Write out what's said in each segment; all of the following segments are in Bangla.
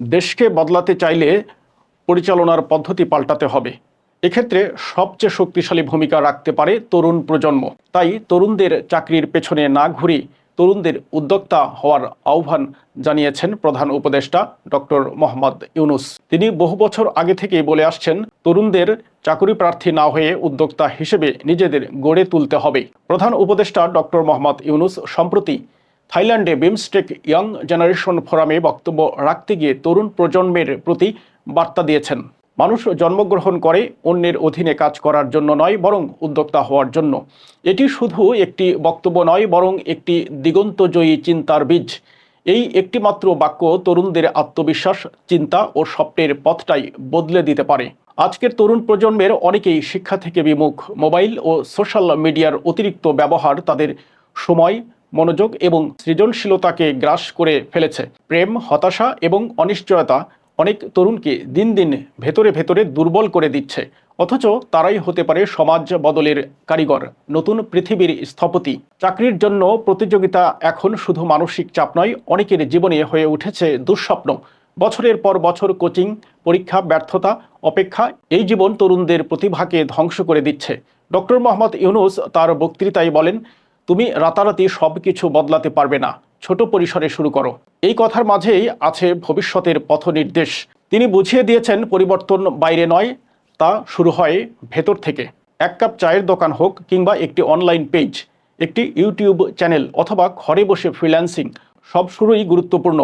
দেশকে বদলাতে চাইলে পরিচালনার পদ্ধতি পাল্টাতে হবে। এক্ষেত্রে সবচেয়ে শক্তিশালী ভূমিকা রাখতে পারে তরুণ প্রজন্ম। তাই তরুণদের চাকরির পেছনে না ঘুরে তরুণদের উদ্যোক্তা হওয়ার আহ্বান জানিয়েছেন প্রধান উপদেষ্টা ডক্টর মোহাম্মদ ইউনুস। তিনি বহু বছর আগে থেকেই বলে আসছেন, তরুণদের চাকরি প্রার্থী না হয়ে উদ্যোক্তা হিসেবে নিজেদের গড়ে তুলতে হবে। প্রধান উপদেষ্টা ডক্টর মোহাম্মদ ইউনুস, সম্প্রতি থাইল্যান্ডে বিমস্টেক ইয়াং জেনারেশন ফোরামে বক্তব্য রাখতে গিয়ে তরুণ প্রজন্মের প্রতি বার্তা দিয়েছেন। মানুষ জন্মগ্রহণ করে অন্যের অধীনে কাজ করার জন্য নয়, বরং উদ্যোক্তা হওয়ার জন্য। এটি শুধু একটি বক্তব্য নয়, বরং একটি দিগন্তজয়ী চিন্তার বীজ। এই একটি মাত্র বাক্য তরুণদের আত্মবিশ্বাস, চিন্তা ও স্বপ্নের পথটাই বদলে দিতে পারে। আজকের তরুণ প্রজন্মের অনেকেই শিক্ষা থেকে বিমুখ। মোবাইল ও সোশ্যাল মিডিয়ার অতিরিক্ত ব্যবহার, তাদের সময় মনোযোগ এবং সৃজনশীলতাকে গ্রাস করে ফেলেছে। প্রেম, হতাশা এবং অনিশ্চয়তা অনেক তরুণকে দিন দিন ভেতরে ভেতরে দুর্বল করে দিচ্ছে। অথচ তারাই হতে পারে সমাজ বদলের কারিগর, নতুন পৃথিবীর স্থপতি। চাকরির জন্য প্রতিযোগিতা এখন শুধু মানসিক চাপ নয়, অনেকের জীবনে হয়ে উঠেছে দুঃস্বপ্ন। বছরের পর বছর কোচিং, পরীক্ষা, ব্যর্থতা, অপেক্ষা এই জীবন তরুণদের প্রতিভাকে ধ্বংস করে দিচ্ছে। ডক্টর মোহাম্মদ ইউনুস তার বক্তৃতায় বলেন তুমি রাতারাতি সব কিছু বদলাতে পারবে না। ছোট পরিসরে শুরু করো। এই কথার মাঝেই আছে ভবিষ্যতের পথ নির্দেশ তিনি বুঝিয়ে দিয়েছেন পরিবর্তন বাইরে নয়, তা শুরু হয় ভেতর থেকে। এক কাপ চায়ের দোকান হোক কিংবা একটি অনলাইন পেজ একটি ইউটিউব চ্যানেল অথবা ঘরে বসে ফ্রিল্যান্সিং সব শুরুই গুরুত্বপূর্ণ।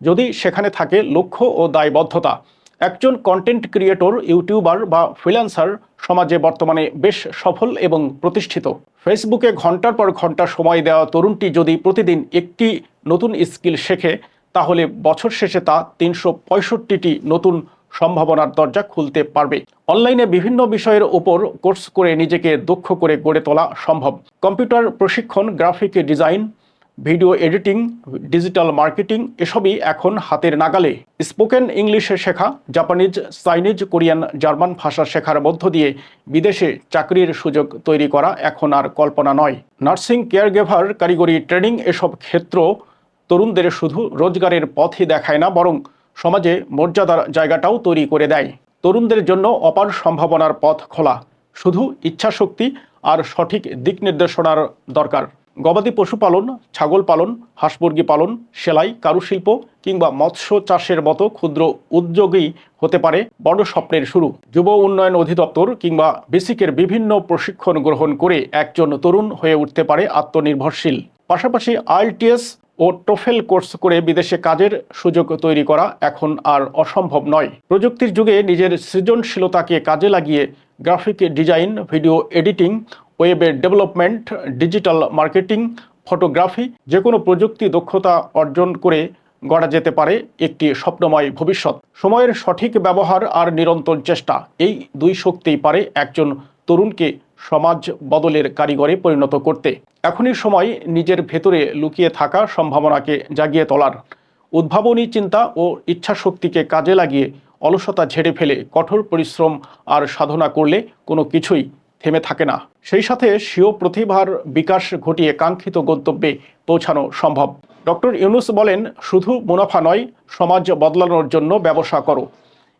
যদি সেখানে থাকে লক্ষ্য ও দায়বদ্ধতা একজন কন্টেন্ট ক্রিয়েটর ইউটিউবার বা ফ্রিল্যান্সার সমাজে বর্তমানে বেশ সফল এবং প্রতিষ্ঠিত। ফেসবুকে ঘণ্টার পর ঘণ্টা সময় দেওয়া তরুণটি যদি প্রতিদিন একটি নতুন স্কিল শেখে, তাহলে বছর শেষে তা তিনশো পঁয়ষট্টিটি নতুন সম্ভাবনার দরজা খুলতে পারবে। অনলাইনে বিভিন্ন বিষয়ের ওপর কোর্স করে নিজেকে দক্ষ করে গড়ে তোলা সম্ভব। কম্পিউটার প্রশিক্ষণ graphic design video editing, digital marketing এসবই এখন হাতের নাগালে। স্পোকেন ইংলিশে শেখা, জাপানিজ, চাইনিজ, কোরিয়ান, জার্মান ভাষা শেখার মধ্য দিয়ে বিদেশে চাকরির সুযোগ তৈরি করা এখন আর কল্পনা নয়। নার্সিং কেয়ারগেভার কারিগরি ট্রেনিং এসব ক্ষেত্র তরুণদের শুধু রোজগারের পথই দেখায় না, বরং সমাজে মর্যাদার জায়গাটাও তৈরি করে দেয়। তরুণদের জন্য অপার সম্ভাবনার পথ খোলা। শুধু ইচ্ছাশক্তি আর সঠিক দিক নির্দেশনার দরকার। গবাদি পশুপালন ছাগল পালন, হাঁস মুরগি পালন, সেলাই, কারুশিল্প কিংবা মৎস্য চাষের মতো ক্ষুদ্র উদ্যোগই হতে পারে বড় স্বপ্নের শুরু। যুব উন্নয়ন অধিদপ্তর কিংবা বেসিকের বিভিন্ন প্রশিক্ষণ গ্রহণ করে একজন তরুণ হয়ে উঠতে পারে আত্মনির্ভরশীল। পাশাপাশি আইএলটিএস ও টোফেল কোর্স করে বিদেশে কাজের সুযোগ তৈরি করা এখন আর অসম্ভব নয়। প্রযুক্তির যুগে নিজের সৃজনশীলতাকে কাজে লাগিয়ে গ্রাফিক ডিজাইন ভিডিও এডিটিং ওয়েবের ডেভেলপমেন্ট ডিজিটাল মার্কেটিং ফটোগ্রাফি যে কোনো প্রযুক্তি দক্ষতা অর্জন করে গড়া যেতে পারে একটি স্বপ্নময় ভবিষ্যৎ। সময়ের সঠিক ব্যবহার আর নিরন্তর চেষ্টা, এই দুই শক্তিই পারে একজন তরুণকে সমাজ বদলের কারিগরে পরিণত করতে। এখনই সময় নিজের ভেতরে লুকিয়ে থাকা সম্ভাবনাকে জাগিয়ে তোলার। উদ্ভাবনী চিন্তা ও ইচ্ছাশক্তিকে কাজে লাগিয়ে অলসতা ঝেড়ে ফেলে কঠোর পরিশ্রম আর সাধনা করলে কোনো কিছুই থেমে থাকে না। সেই সাথে স্বীয় প্রতিভার বিকাশ ঘটিয়ে কাঙ্ক্ষিত গন্তব্যে পৌঁছানো সম্ভব। ডক্টর ইউনুস বলেন, শুধু মুনাফা নয়, সমাজ বদলানোর জন্য ব্যবসা করো।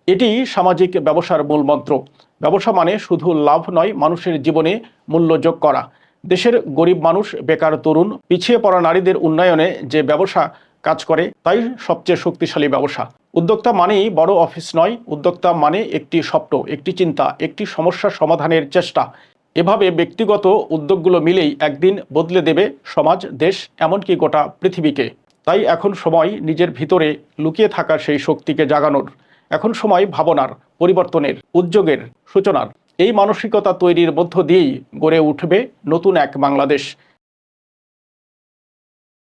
এটি সামাজিক ব্যবসার মূল মন্ত্র। ব্যবসা মানে শুধু লাভ নয়, মানুষের জীবনে মূল্য যোগ করা। দেশের গরিব মানুষ, বেকার তরুণ, পিছিয়ে পড়া নারীদের উন্নয়নে যে ব্যবসা কাজ করে, তাই সবচেয়ে শক্তিশালী ব্যবসা। উদ্যোক্তা মানেই বড় অফিস নয়, উদ্যোক্তা মানে একটি স্বপ্ন, একটি চিন্তা, একটি সমস্যা সমাধানের চেষ্টা। এভাবে ব্যক্তিগত উদ্যোগগুলো মিলেই একদিন বদলে দেবে সমাজ, দেশ, এমনকি গোটা পৃথিবীকে। তাই এখন সময় নিজের ভিতরে লুকিয়ে থাকা সেই শক্তিকে জাগানোর, এখন সময় ভাবনার, পরিবর্তনের, উদ্যোগের সূচনার। এই মানসিকতা তৈরির মধ্য দিয়েই গড়ে উঠবে নতুন এক বাংলাদেশ।